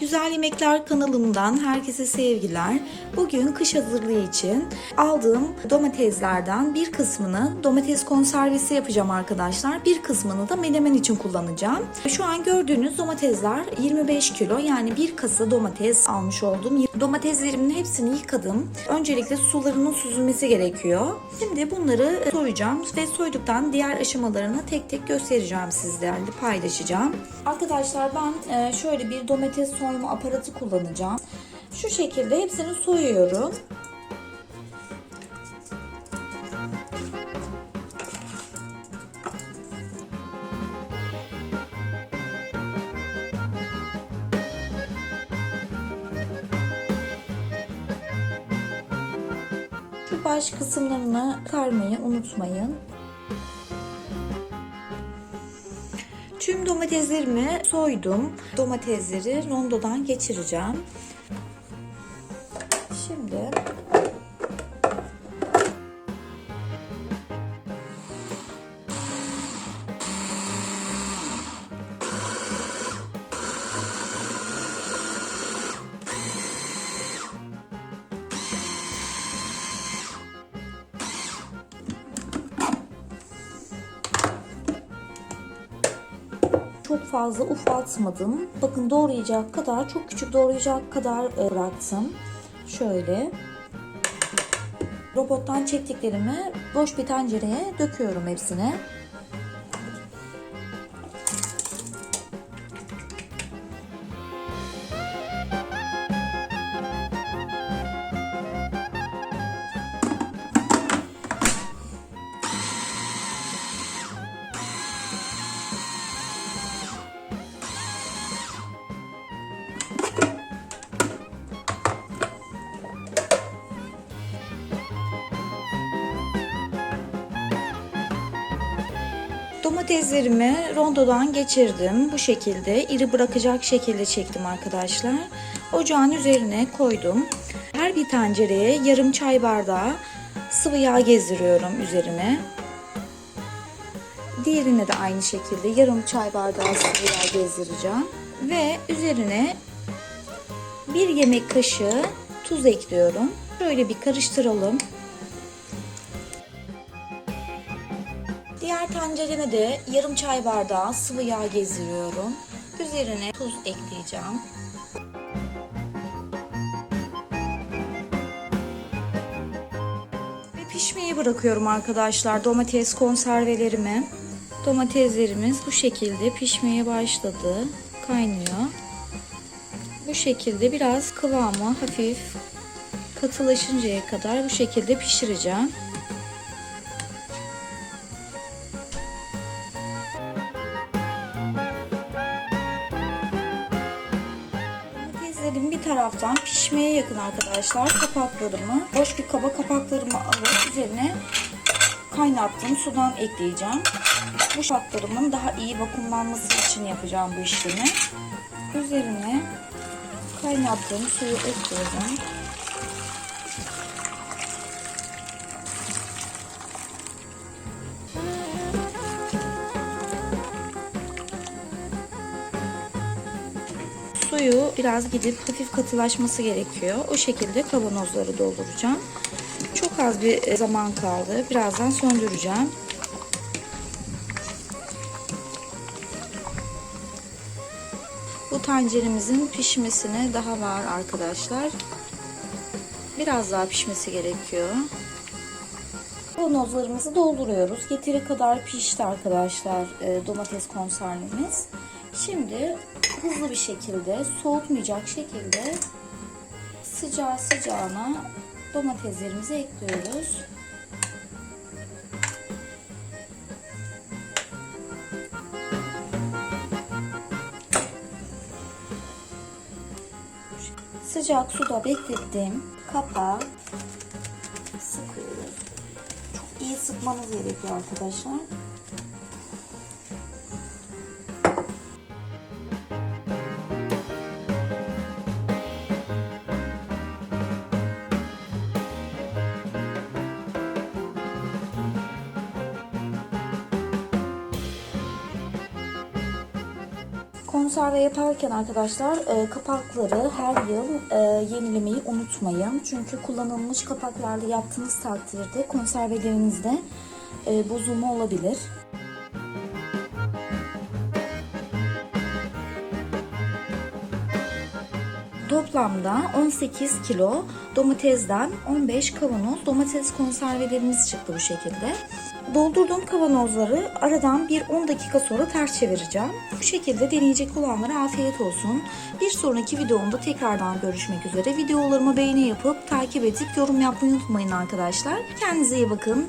Güzel Yemekler kanalımdan herkese sevgiler. Bugün kış hazırlığı için aldığım domateslerden bir kısmını domates konservesi yapacağım arkadaşlar. Bir kısmını da menemen için kullanacağım. Şu an gördüğünüz domatesler 25 kilo yani bir kasa domates almış oldum. Domateslerimin hepsini yıkadım. Öncelikle sularının süzülmesi gerekiyor. Şimdi bunları soyacağım ve soyduktan diğer aşamalarını tek tek göstereceğim sizlerle paylaşacağım. Arkadaşlar ben e, şöyle bir domates soyma aparatı kullanacağım. Şu şekilde hepsini soyuyorum. Şu baş kısımlarını karmayı unutmayın. Tüm domateslerimi soydum. Domatesleri rondodan geçireceğim. Çok fazla ufaltmadım. Bakın doğrayacak kadar, çok küçük doğrayacak kadar e, bıraktım. Şöyle. Robottan çektiklerimi boş bir tencereye döküyorum hepsine. Domateslerimi rondodan geçirdim. Bu şekilde iri bırakacak şekilde çektim arkadaşlar. Ocağın üzerine koydum. Her bir tencereye yarım çay bardağı sıvı yağ gezdiriyorum üzerine. Diğerine de aynı şekilde yarım çay bardağı sıvı yağ gezdireceğim. Ve üzerine bir yemek kaşığı tuz ekliyorum. Şöyle bir karıştıralım. Tencereme de yarım çay bardağı sıvı yağ gezdiriyorum. Üzerine tuz ekleyeceğim. Ve pişmeye bırakıyorum arkadaşlar domates konservelerimi. Domateslerimiz bu şekilde pişmeye başladı. Kaynıyor. Bu şekilde biraz kıvamı hafif katılaşıncaya kadar bu şekilde pişireceğim. Domateslerim bir taraftan pişmeye yakın arkadaşlar. Kapaklarımı, boş bir kaba kapaklarımı alıp üzerine kaynattığım sudan ekleyeceğim. Bu kapaklarımın daha iyi vakumlanması için yapacağım bu işlemi. Üzerine kaynattığım suyu ekliyorum. Biraz gidip hafif katılaşması gerekiyor. O şekilde kavanozları dolduracağım. Çok az bir zaman kaldı. Birazdan söndüreceğim. Bu tenceremizin pişmesine daha var arkadaşlar. Biraz daha pişmesi gerekiyor. Kavanozlarımızı dolduruyoruz. Yeteri kadar pişti arkadaşlar e, domates konservemiz. Şimdi hızlı bir şekilde soğutmayacak şekilde sıcağı sıcağına domateslerimizi ekliyoruz. Sıcak suda beklettim. Kapağı sıkıyoruz. Çok iyi sıkmanız gerekiyor arkadaşlar. Konserve yaparken arkadaşlar e, kapakları her yıl e, yenilemeyi unutmayın. Çünkü kullanılmış kapaklarla yaptığınız takdirde konservelerinizde e, bozulma olabilir. Toplamda 18 kilo domatesden 15 kavanoz domates konservelerimiz çıktı bu şekilde. Doldurduğum kavanozları aradan bir 10 dakika sonra ters çevireceğim. Bu şekilde deneyecek olanlara afiyet olsun. Bir sonraki videomda tekrardan görüşmek üzere. Videolarıma beğeni yapıp takip edip yorum yapmayı unutmayın arkadaşlar. Kendinize iyi bakın.